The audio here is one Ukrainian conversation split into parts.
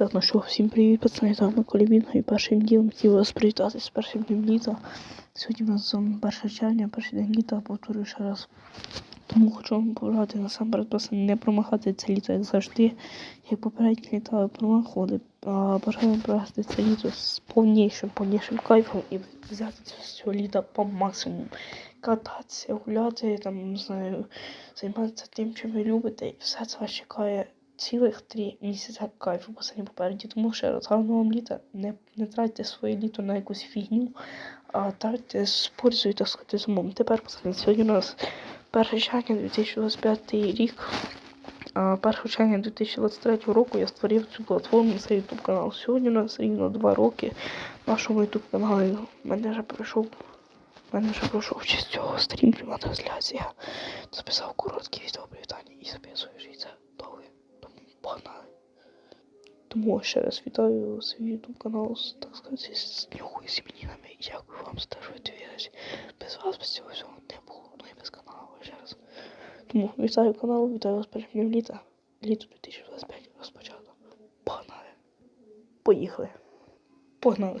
Так, ну що, всім привіт, пацани, так, Миколі Бінго, і першим ділом хотів вас привітати з першим днем літа. Сьогодні у нас ем, 1 червня, перший день літа, повторюю ще раз. Тому хочу вам побажати насамперед просто не промахати це літо, як завжди. Як попередні літа ви промахали, а бажаю провести це літо з повнішим, повнішим кайфом і взяти з цього літа по максимуму. Кататися, гуляти, там, знаю, займатися тим, чим ви любите, і все це вас чекає цілих три місяці кайфу пацані попереді. Тому ще раз гарного вам літа. Не, не тратьте своє літо на якусь фігню, а тратьте пользою, так сказати, з умом. Тепер, пацани, сьогодні у нас 1 червня 2025 рік. А 1 червня 2023 року я створив цю платформу, це YouTube канал. Сьогодні у нас рівно 2 роки нашому YouTube каналу. Мене вже пройшов. Мене вже пройшов честь цього стрім, пряма трансляція. Записав короткі відео привітання і записую життя довге. Погнали. Тому ще раз вітаю свій YouTube канал, так сказати, з і змінінами. І дякую вам за те, що ви довіряєте. Без вас, без цього всього не було, ну і без каналу ще раз. Тому вітаю канал, вітаю вас днем літа. Літо 2025 розпочато. Погнали. Поїхали. Погнали.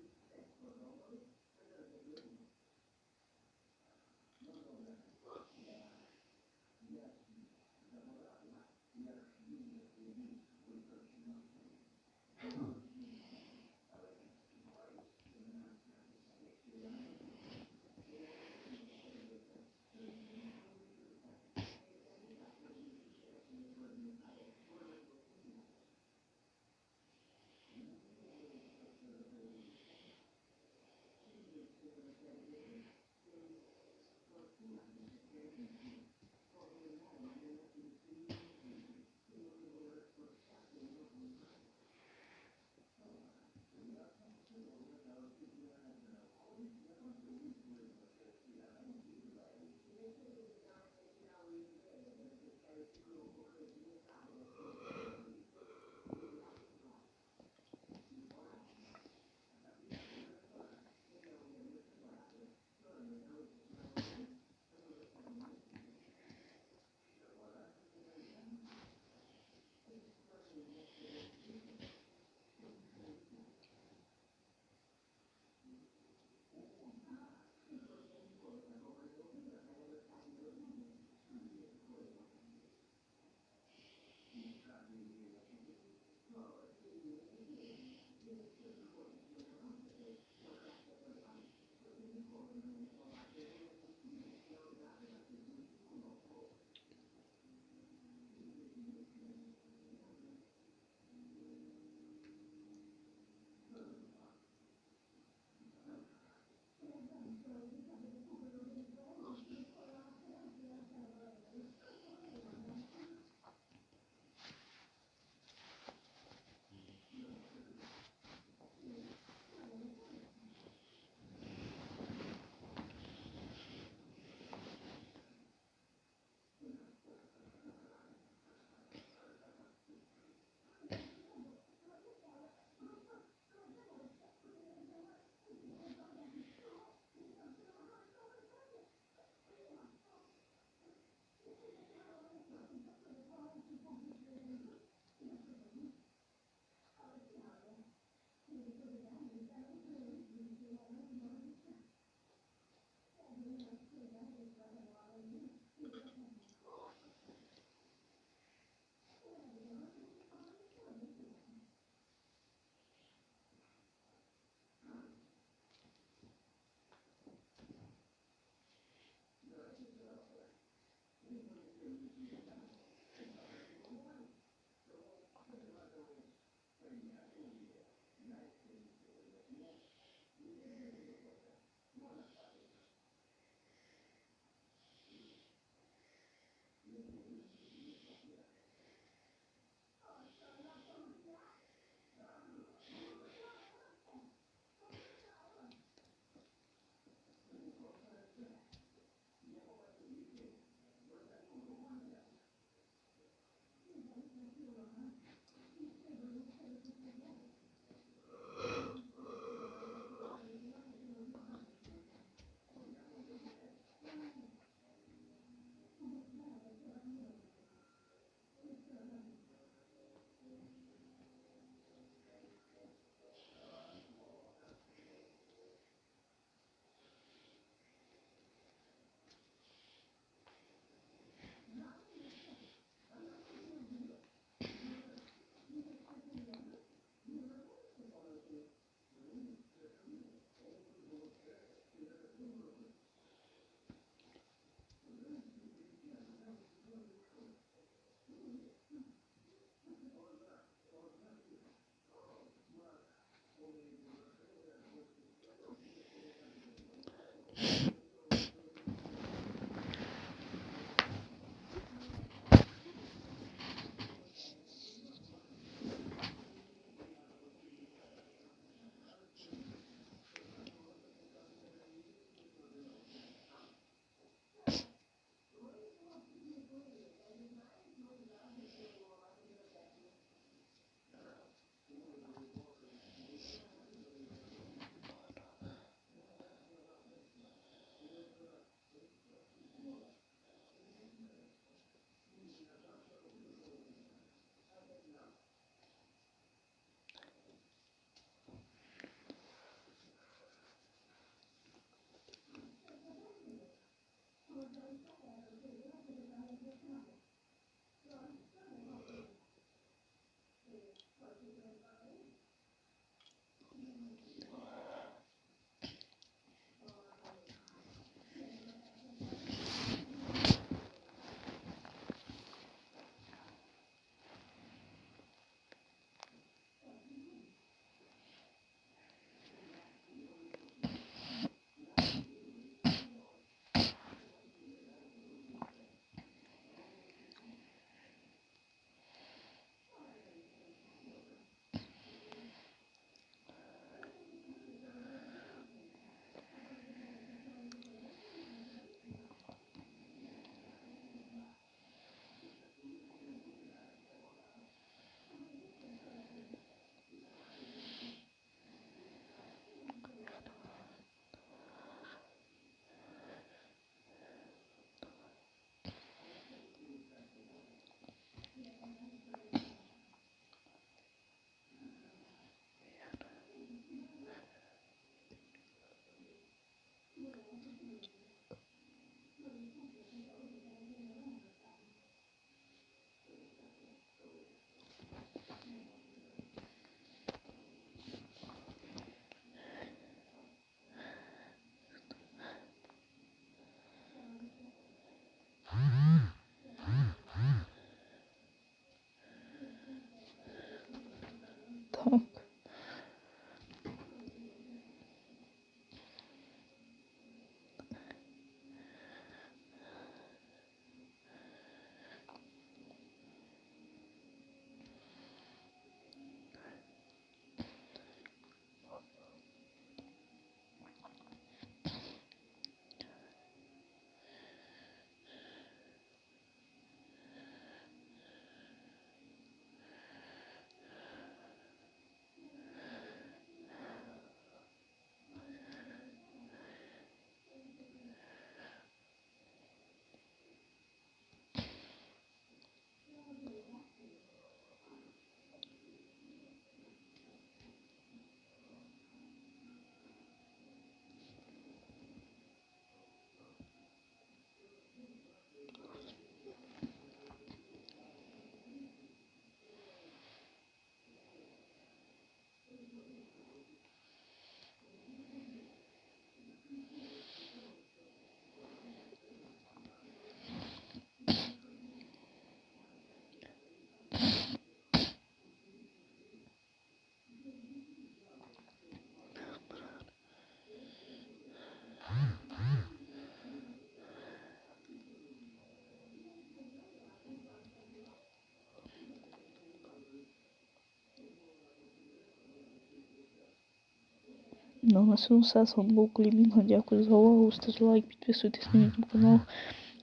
Ну, на цьому все. З вами був Колімінго. Дякую за увагу. Ставте лайк, підписуйтесь на YouTube канал.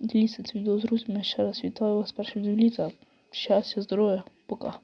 Діліться це відео з друзями. Ще раз вітаю вас першим днем літа. Щастя, здоров'я, пока.